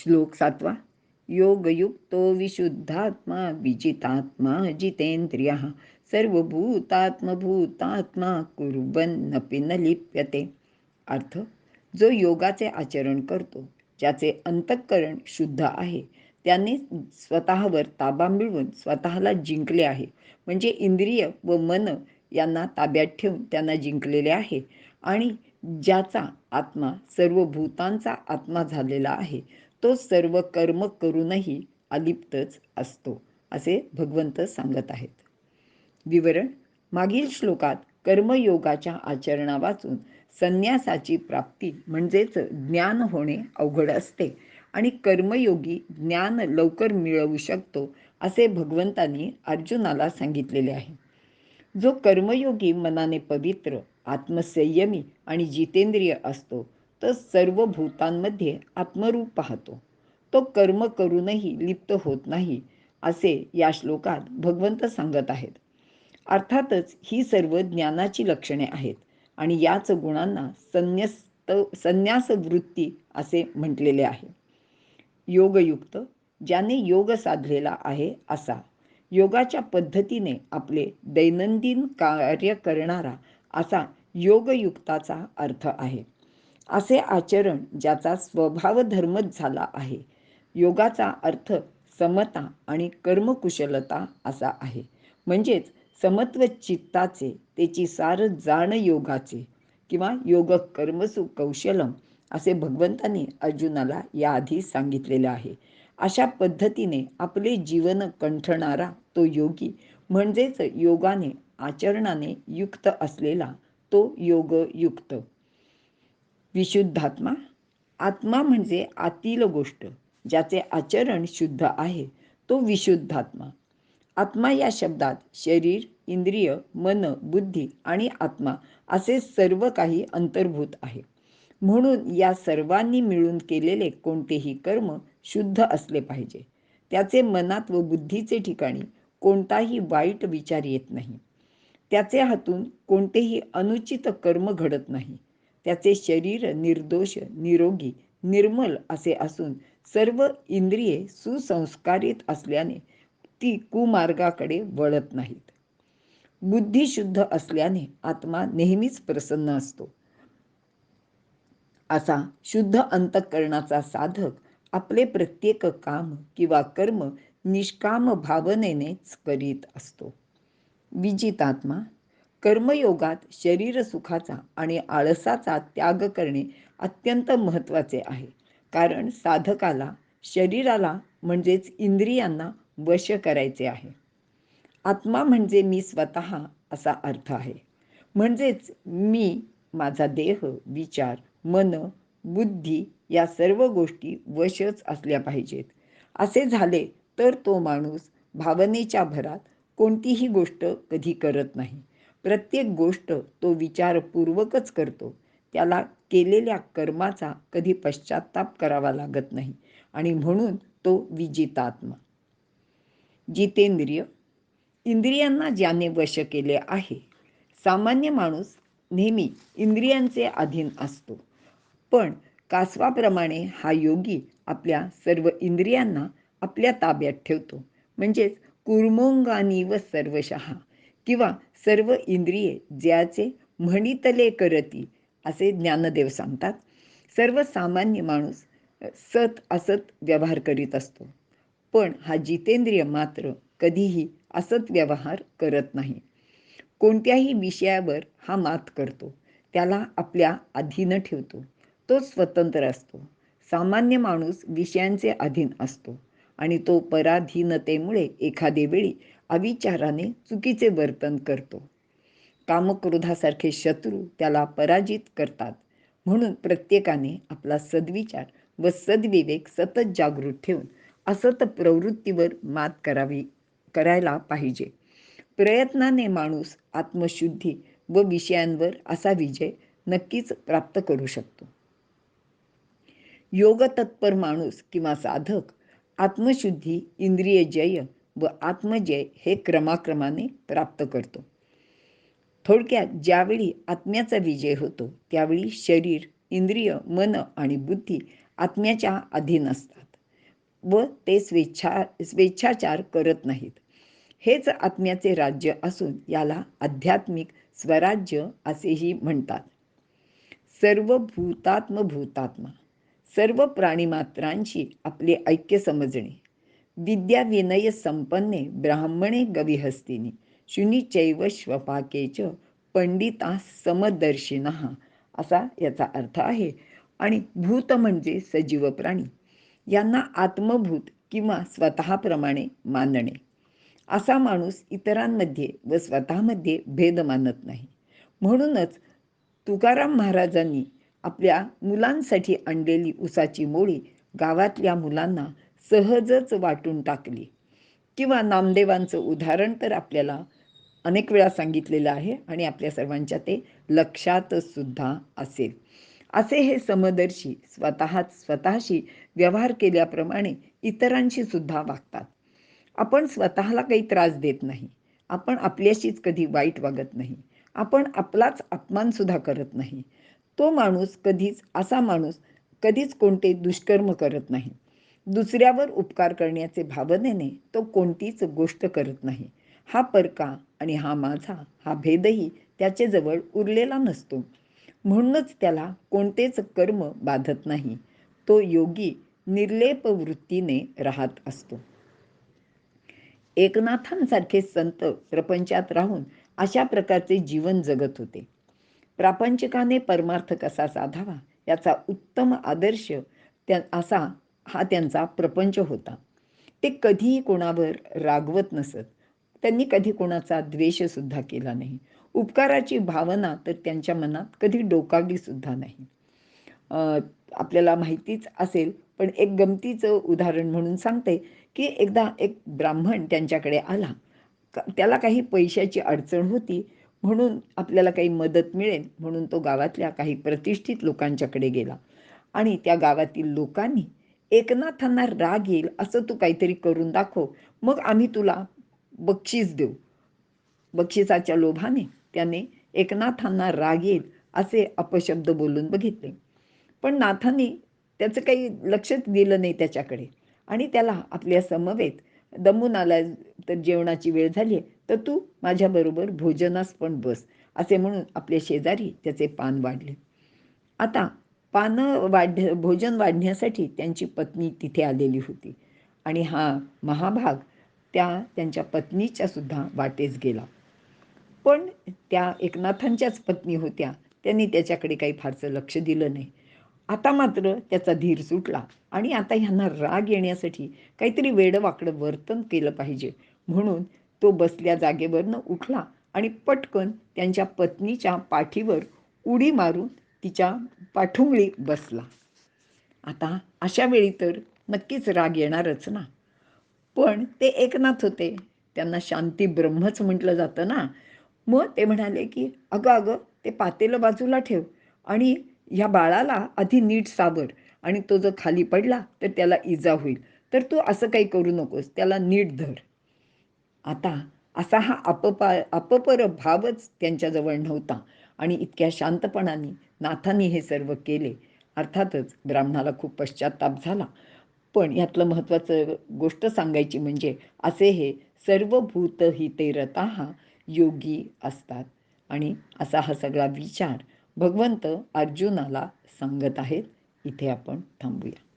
श्लोक सातवा योगयुक्तो विशुद्धात्मा विजितात्मा जितेंद्रिय सर्वभूतात्मभूतात्मा कुर्बन्नपि न लिप्यते. अर्थ जो योगाचे आचरण करतो ज्याचे अंतःकरण शुद्ध आहे त्याने स्वतःवर ताबा मिळवून स्वतःला जिंकले आहे. म्हणजे इंद्रिय व मन यांना ताब्यात ठेवून त्यांना जिंकलेले आहे आणि ज्याचा आत्मा सर्व भूतांचा आत्मा झालेला आहे तो सर्व कर्म करूनही अलिप्तच असतो असे भगवंत सांगत आहेत. विवरण मागील श्लोकात कर्मयोगाच्या आचरणा वाचून संन्यासाची प्राप्ती म्हणजेच ज्ञान होणे अवघड असते आणि कर्मयोगी ज्ञान लवकर मिळवू शकतो असे भगवंतांनी अर्जुनाला सांगितलेले आहे. जो कर्मयोगी मनाने पवित्र आत्मसंयमी आणि जितेंद्रिय असतो तर सर्व भूतांमध्ये आत्मरूप पाहतो. तो कर्म करूनही लिप्त होत नाही असे या श्लोकात भगवंत सांगत आहेत. अर्थातच ही सर्व ज्ञानाची लक्षणे आहेत आणि याच गुणांना संन्यस्त संन्यास वृत्ती असे म्हटलेले आहे. योगयुक्त ज्याने योग साधलेला आहे असा योगाच्या पद्धतीने आपले दैनंदिन कार्य करणारा असा योगयुक्ताचा अर्थ आहे. असे आचरण ज्याचा स्वभाव धर्मच झाला आहे. योगाचा अर्थ समता आणि कर्मकुशलता असा आहे. म्हणजेच समत्व चित्ताचे त्याची सार जाण योगाचे किंवा योग कर्मसु कौशलम असे भगवंतांनी अर्जुनाला याआधी सांगितलेले आहे. अशा पद्धतीने आपले जीवन कंठणारा तो योगी म्हणजेच योगाने आचरणाने युक्त असलेला तो योगयुक्त. विशुद्धात्मा. आत्मा म्हणजे आतील गोष्ट ज्याचे आचरण शुद्ध आहे तो विशुद्धात्मा. आत्मा या शब्दात शरीर इंद्रिय मन बुद्धी आणि आत्मा असे सर्व काही अंतर्भूत आहे. म्हणून या सर्वांनी मिळून केलेले कोणतेही कर्म शुद्ध असले पाहिजे. त्याचे मनात व बुद्धीचे ठिकाणी कोणताही वाईट विचार येत नाही. त्याचे हातून कोणतेही अनुचित कर्म घडत नाही. त्याचे शरीर निर्दोष निरोगी निर्मल असे असून सर्व इंद्रिये सुसंस्कारित असल्याने ती कुमार्गाकडे वळत नाहीत. बुद्धी शुद्ध असल्याने आत्मा नेहमीच प्रसन्न असतो. असा शुद्ध अंतःकरणाचा साधक आपले प्रत्येक काम किंवा कर्म निष्काम भावनेनेच करीत असतो. विजितात्मा कर्मयोगात शरीर सुखाचा आणि आळसाचा त्याग करणे अत्यंत महत्त्वाचे आहे. कारण साधकाला शरीराला म्हणजेच इंद्रियांना वश करायचे आहे. आत्मा म्हणजे मी स्वतः असा अर्थ आहे. म्हणजेच मी माझा देह विचार मन बुद्धी या सर्व गोष्टी वशच असल्या पाहिजेत. असे झाले तर तो माणूस भावनेच्या भरात कोणतीही गोष्ट कधी करत नाही. प्रत्येक गोष्ट तो विचारपूर्वकच करतो. त्याला केलेल्या कर्माचा कधी पश्चाताप करावा लागत नाही आणि म्हणून तो विजितात्मा. जितेंद्रिय इंद्रियांना ज्याने वश केले आहे सामान्य माणूस नेहमी इंद्रियांचे अधीन असतो. पण कासवाप्रमाणे हा योगी आपल्या सर्व इंद्रियांना आपल्या ताब्यात ठेवतो. म्हणजेच कुर्मोंगानी व सर्वशहा किंवा सर्व इंद्रिये ज्याचे म्हणितले करती असे ज्ञानदेव सांगतात. सर्वसामान्य माणूस सत असत व्यवहार करीत असतो. पण हा जितेंद्रिय मात्र कधीही असत व्यवहार करत नाही. कोणत्याही विषयावर हा मात करतो. त्याला आपल्या अधीन ठेवतो. तो स्वतंत्र असतो. सामान्य माणूस विषयांचे अधीन असतो आणि तो पराधीनतेमुळे एखादे वेळी अविचाराने चुकीचे वर्तन करतो. कामक्रोधासारखे शत्रू त्याला पराजित करतात. म्हणून प्रत्येकाने आपला सद्विचार व सद्विवेक सतत जागृत ठेवून असत प्रवृत्तीवर मात करावी करायला पाहिजे. प्रयत्नाने माणूस आत्मशुद्धी व विषयांवर असा विजय नक्कीच प्राप्त करू शकतो. योग तत्पर माणूस किंवा साधक आत्मशुद्धी इंद्रिय जय व आत्मजय हे क्रमाक्रमाने प्राप्त करतो. थोडक्यात ज्यावेळी आत्म्याचा विजय होतो त्यावेळी शरीर इंद्रिय मन आणि बुद्धी आत्म्याच्या अधीन असतात व ते स्वेच्छा स्वेच्छाचार करत नाहीत. हेच आत्म्याचे राज्य असून याला आध्यात्मिक स्वराज्य असेही म्हणतात. सर्व भूतात्म भूतात्मा सर्व प्राणीमात्रांशी आपले ऐक्य समजणे विद्या विनय संपन्ने ब्राह्मणे गविहस्तिनी शुनिचैव श्वपाकेच पंडिता समदर्शिना असा याचा अर्थ आहे. आणि भूत म्हणजे सजीव प्राणी. यांना आत्मभूत किंवा स्वतःप्रमाणे मानणे. असा माणूस इतरांमध्ये व स्वतःमध्ये भेद मानत नाही. म्हणूनच तुकाराम महाराजांनी आपल्या मुलांसाठी आणलेली उसाची मोळी गावातल्या मुलांना सहजच वाटून टाकली. किंवा नामदेवांचं उदाहरण तर आपल्याला अनेक वेळा सांगितलेलं आहे आणि आपल्या सर्वांच्या ते लक्षातच सुद्धा असेल. असे हे समदर्शी स्वतःच स्वतःशी व्यवहार केल्याप्रमाणे इतरांशी सुद्धा वागतात. आपण स्वतःला काही त्रास देत नाही. आपण आपल्याशीच कधी वाईट वागत नाही. आपण आपलाच अपमानसुद्धा करत नाही. तो माणूस कधीच असा माणूस कधीच कोणते दुष्कर्म करत नाही. दुसऱ्यावर उपकार करण्याचे भावनेने तो कोणतीच गोष्ट करत नाही. हा परका आणि हा माझा हा भेदही त्याच्याजवळ उरलेला नसतो. म्हणूनच त्याला कोणतेच कर्म बाधत नाही. तो योगी निर्लेप वृत्तीने राहत असतो. एकनाथांसारखे संत प्रपंचात राहून अशा प्रकारचे जीवन जगत होते. प्रापंचकाने परमार्थ कसा साधावा याचा उत्तम आदर्श त्या असा हा त्यांचा प्रपंच होता. ते कधीही कोणावर रागवत नसत. त्यांनी कधी कोणाचा द्वेषसुद्धा केला नाही. उपकाराची भावना तर त्यांच्या मनात कधी डोकावली सुद्धा नाही. आपल्याला माहितीच असेल पण एक गमतीचं उदाहरण म्हणून सांगते की एकदा एक ब्राह्मण त्यांच्याकडे आला. त्याला काही पैशाची अडचण होती म्हणून आपल्याला काही मदत मिळेल म्हणून तो गावातल्या काही प्रतिष्ठित लोकांच्याकडे गेला. आणि त्या गावातील लोकांनी एकनाथांना राग येईल असं तू काहीतरी करून दाखव. मग आम्ही तुला बक्षीस देऊ. बक्षिसाच्या लोभाने त्याने एकनाथांना राग येईल असे अपशब्द बोलून बघितले. पण नाथांनी त्याचं काही लक्षच दिलं नाही त्याच्याकडे. आणि त्याला आपल्या समवेत दमून आला तर जेवणाची वेळ झाली आहे तर तू माझ्याबरोबर भोजनास पण बस असे म्हणून आपल्या शेजारी त्याचे पान वाढले. आता पानं वाढ भोजन वाढण्यासाठी त्यांची पत्नी तिथे आलेली होती. आणि हा महाभाग त्या त्यांच्या पत्नीच्या सुद्धा वाटेस गेला. पण त्या एकनाथांच्याच पत्नी होत्या. त्यांनी त्याच्याकडे काही फारसं लक्ष दिलं नाही. आता मात्र त्याचा धीर सुटला आणि आता ह्यांना राग येण्यासाठी काहीतरी वेडवाकडं वर्तन केलं पाहिजे. म्हणून तो बसल्या जागेवरनं उठला आणि पटकन त्यांच्या पत्नीच्या पाठीवर उडी मारून तिच्या पाठुंगळी बसला. आता अशा वेळी तर नक्कीच राग येणारच ना. पण ते एकनाथ होते. त्यांना शांती ब्रह्मच म्हटलं जातं ना. मग ते म्हणाले की अगं अगं ते पातेलं बाजूला ठेव आणि ह्या बाळाला आधी नीट सावर आणि तो जर खाली पडला तर त्याला इजा होईल. तर तू असं काही करू नकोस त्याला नीट धर. आता असा हा अपपा अपपर भावच त्यांच्याजवळ नव्हता. आणि इतक्या शांतपणाने नाथांनी हे सर्व केले. अर्थातच ब्राह्मणाला खूप पश्चाताप झाला. पण यातलं महत्त्वाचं गोष्ट सांगायची म्हणजे असे हे सर्व भूत हिते रता योगी असतात. आणि असा हा सगळा विचार भगवंत अर्जुनाला सांगत आहेत. इथे आपण थांबूया.